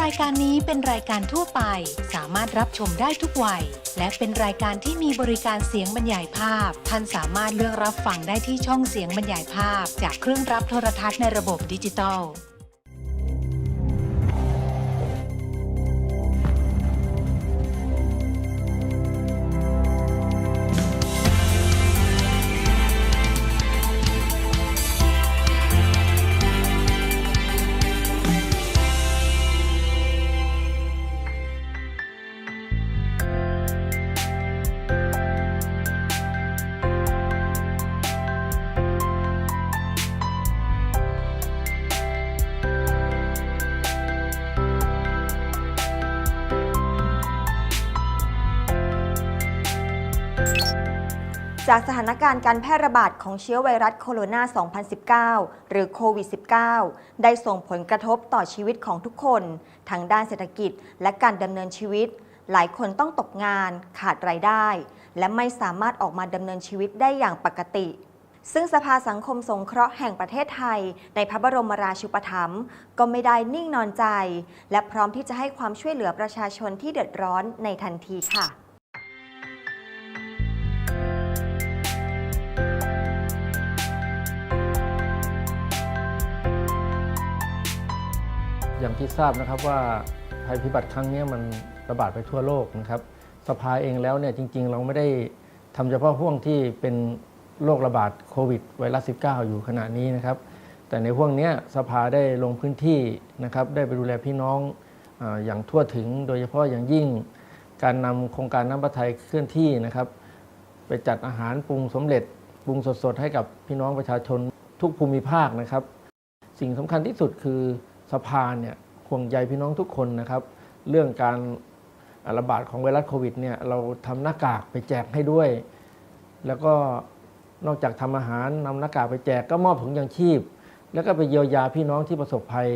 รายการนี้เป็นรายการทั่วไป สามารถรับชมได้ทุกวัย และเป็นรายการที่มีบริการเสียงบรรยายภาพ ท่านสามารถเลือกรับฟังได้ที่ช่องเสียงบรรยายภาพ จากเครื่องรับโทรทัศน์ในระบบดิจิตอล จากสถานการณ์การแพร่ระบาดของเชื้อไวรัสโคโรนา 2019 หรือโควิด -19 ได้ส่งผลกระทบต่อชีวิตของทุกคนทั้งด้านเศรษฐกิจและการดำเนินชีวิต หลายคนต้องตกงานขาดรายได้ และไม่สามารถออกมาดำเนินชีวิตได้อย่างปกติซึ่งสภาสังคมสงเคราะห์แห่งประเทศไทย ในพระบรมราชูปถัมภ์ก็ไม่ได้นิ่งนอนใจ และพร้อมที่จะให้ความช่วยเหลือประชาชนที่เดือดร้อนในทันทีค่ะ อย่างที่ทราบนะครับว่าภัยพิบัติครั้งนี้มันระบาดไปทั่วโลกนะครับ สภาเองแล้วเนี่ยจริง ๆ เราไม่ได้ทำเฉพาะห่วงที่เป็นโรคระบาดโควิดไวรัส 19 อยู่ขณะนี้นะครับ แต่ในห่วงนี้สภาได้ลงพื้นที่นะครับ ได้ไปดูแลพี่น้องออย่างทั่วถึงโดยเฉพาะอย่างยิ่งการนำโครงการน้ำพระทยเคลื่อนที่นะครับ ไปจัดอาหารปรุงสำเร็จปรุงสดๆ ให้กับพี่น้องประชาชนทุกภูมิภาคนะครับ สิ่งสำคัญที่สุดคือ สภาเนี่ยห่วงใยพี่น้องทุกคนนะครับ เรื่องการระบาดของไวรัสโควิดเนี่ยเราทำหน้ากากไปแจกให้ด้วย แล้วก็นอกจากทำอาหารนำหน้ากากไปแจกก็มอบถุงยางชีพ แล้วก็ไปเยียวยาพี่น้องที่ประสบภัย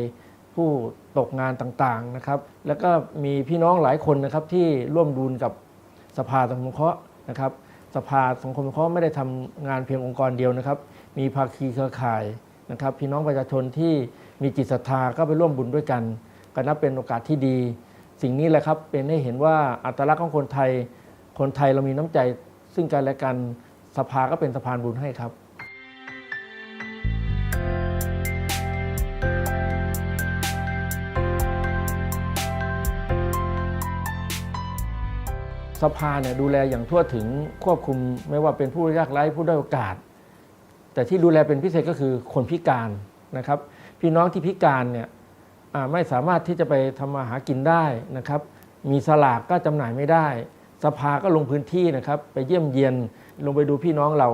ผู้ตกงานต่างๆนะครับ แล้วก็มีพี่น้องหลายคนนะครับที่ร่วมดุลกับสภาสังคมเคราะห์นะครับ สภาสังคมเคราะห์ไม่ได้ทำงานเพียงองค์กรเดียวนะครับ มีภาคีเครือข่ายนะครับ พี่น้องประชาชนที่ มีจิตศรัทธาก็ไปร่วมบุญด้วยกันก็นับเป็นโอกาสที่ดี สิ่งนี้แหละครับเป็นให้เห็นว่าอัตลักษณ์ของคนไทย คนไทยเรามีน้ำใจ ซึ่งกันและกันสภาก็เป็นสะพานบุญให้ครับสภาเนี่ยดูแลอย่างทั่วถึงควบคุมไม่ว่าเป็นผู้ยากไร้ผู้ด้อยโอกาส แต่ที่ดูแลเป็นพิเศษก็คือคนพิการนะครับ พี่น้องที่พิการเนี่ยไม่สามารถที่จะไปทำมาหากินได้นะครับ มีสลากก็จำหน่ายไม่ได้ สภาก็ลงพื้นที่นะครับ ไปเยี่ยมเยียนลงไปดูพี่น้องเรา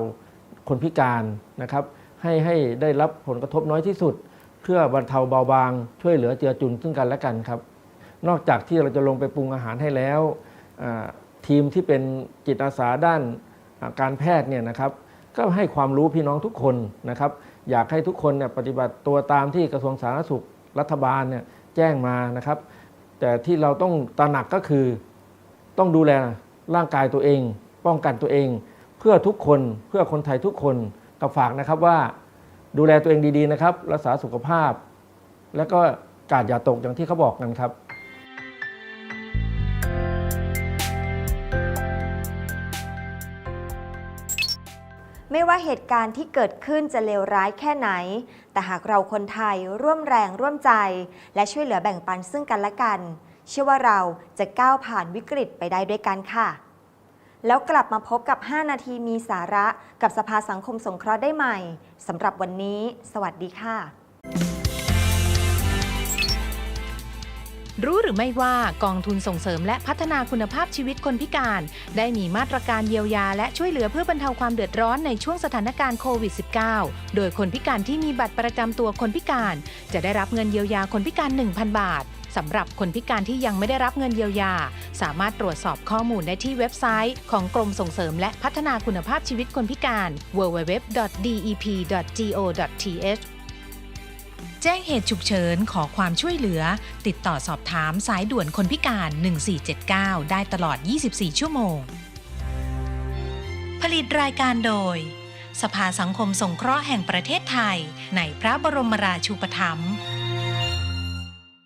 คนพิการนะครับ ให้ให้ได้รับผลกระทบน้อยที่สุด เพื่อบรรเทาเบาบาง ช่วยเหลือเจือจุนซึ่งกันและกันครับ นอกจากที่เราจะลงไปปรุงอาหารให้แล้วทีมที่เป็นจิตอาสาด้านการแพทย์เนี่ยนะครับ ก็ให้ความรู้พี่น้องทุกคนนะครับ อยากให้ทุกคนเนี่ยปฏิบัติตัวตามที่กระทรวงสาธารณสุขรัฐบาลเนี่ยแจ้งมานะครับ แต่ที่เราต้องตระหนักก็คือต้องดูแลร่างกายตัวเอง ป้องกันตัวเอง เพื่อทุกคนเพื่อคนไทยทุกคนก็ฝากนะครับว่าดูแลตัวเองดีๆนะครับ รักษาสุขภาพ แล้วก็กาดอย่าตกอย่างที่เขาบอกกันครับ ไม่ว่าเหตุการณ์ที่เกิดขึ้นจะเลวร้ายแค่ไหน แต่หากเราคนไทยร่วมแรงร่วมใจ และช่วยเหลือแบ่งปันซึ่งกันและกัน เชื่อว่าเราจะก้าวผ่านวิกฤตไปได้ด้วยกันค่ะ แล้วกลับมาพบกับ 5 นาทีมีสาระกับสภาสังคมสงเคราะห์ได้ใหม่สำหรับวันนี้ สวัสดีค่ะ รู้หรือไม่ว่ากองทุนส่งเสริมและพัฒนาคุณภาพชีวิตคนพิการ ได้มีมาตรการเยียวยาและช่วยเหลือเพื่อบรรเทาความเดือดร้อนในช่วงสถานการณ์โควิด -19 โดยคนพิการที่มีบัตรประจำตัวคนพิการ จะได้รับเงินเยียวยาคนพิการ 1,000 บาทสำหรับคนพิการที่ยังไม่ได้รับเงินเยียวยา สามารถตรวจสอบข้อมูลได้ที่เว็บไซต์ ของกรมส่งเสริมและพัฒนาคุณภาพชีวิตคนพิการ www.dep.go.th แจ้งเหตุฉุกเฉินขอความช่วยเหลือ ติดต่อสอบถามสายด่วนคนพิการ 1479 ได้ตลอด 24 ชั่วโมง ผลิตรายการโดย สภาสังคมสงเคราะห์แห่งประเทศไทย ในพระบรมราชูปถัมภ์